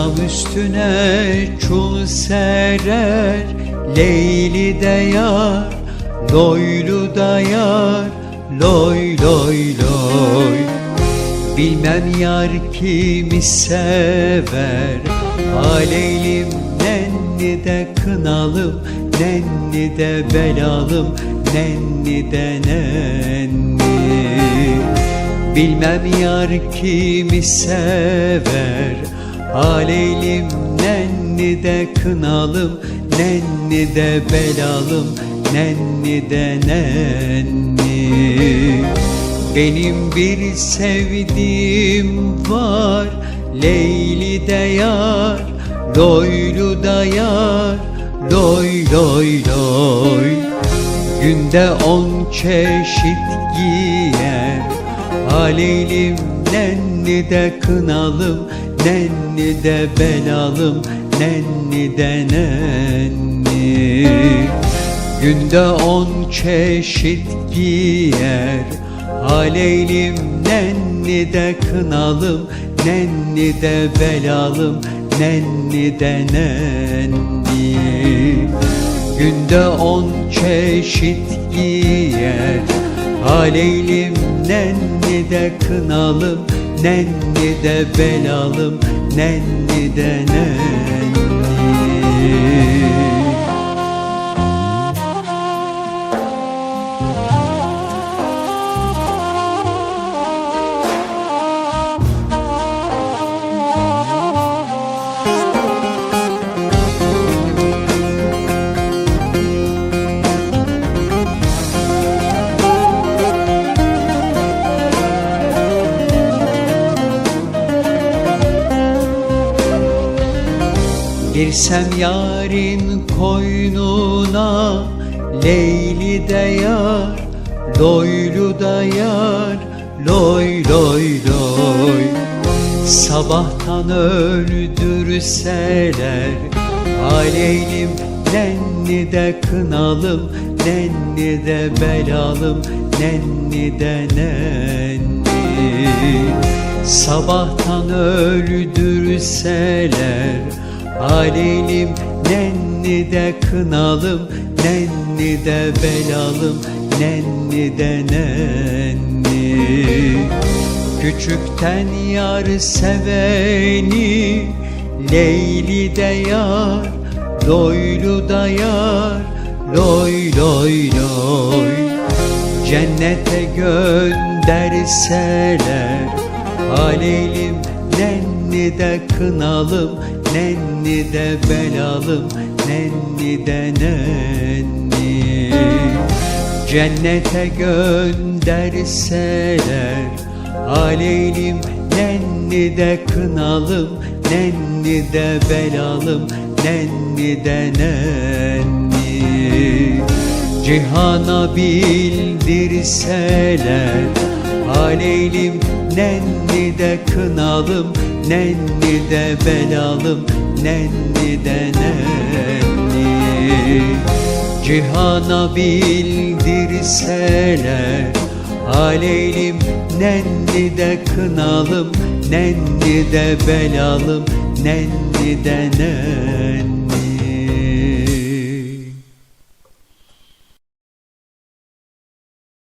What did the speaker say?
Dam üstüne çul serer Leyli de yar Loylu da yar Loy loy loy. Bilmem yar kimi sever Aleylim nenni de kınalım Nenni de belalım Nenni de nenni. Bilmem yar kimi sever Aleylim nenni de kınalım Nenni de belalım Nenni de nenni. Benim bir sevdiğim var Leyli de yar Loylu da yar Loy loy loy Günde on çeşit giyer Aleylim nenni de kınalım Nenni de belalım Nenni de nenni. Günde on çeşit giyer Aleylim nenni de kınalım Nenni de belalım Nenni de nenni. Günde on çeşit giyer Aleylim nenni de kınalım Nenni de belalım Nenni de nenni Girsem yarın koynuna Leyli de yar Loylu da yar Loy loy loy. Sabahtan öldürseler Aleylim nenni de kınalım Nenni de belalım Nenni de nenni. Sabahtan öldürseler Aleylim nenni de kınalım Nenni de belalım Nenni de nenni. Küçükten yar seveni Leyli de yar Loylu da yar Loy loy loy. Cennete gönderseler Aleylim nenni de kınalım Nenni de belalım Nenni de nenni. Cennete gönderseler Aleylim nenni de kınalım Nenni de belalım Nenni de nenni. Cihana bildirseler Aleylim nenni de kınalım Nenni de belalım Nenni de nenni. Cihana bildirseler Aleylim nenni de kınalım Nenni de belalım Nenni de nenni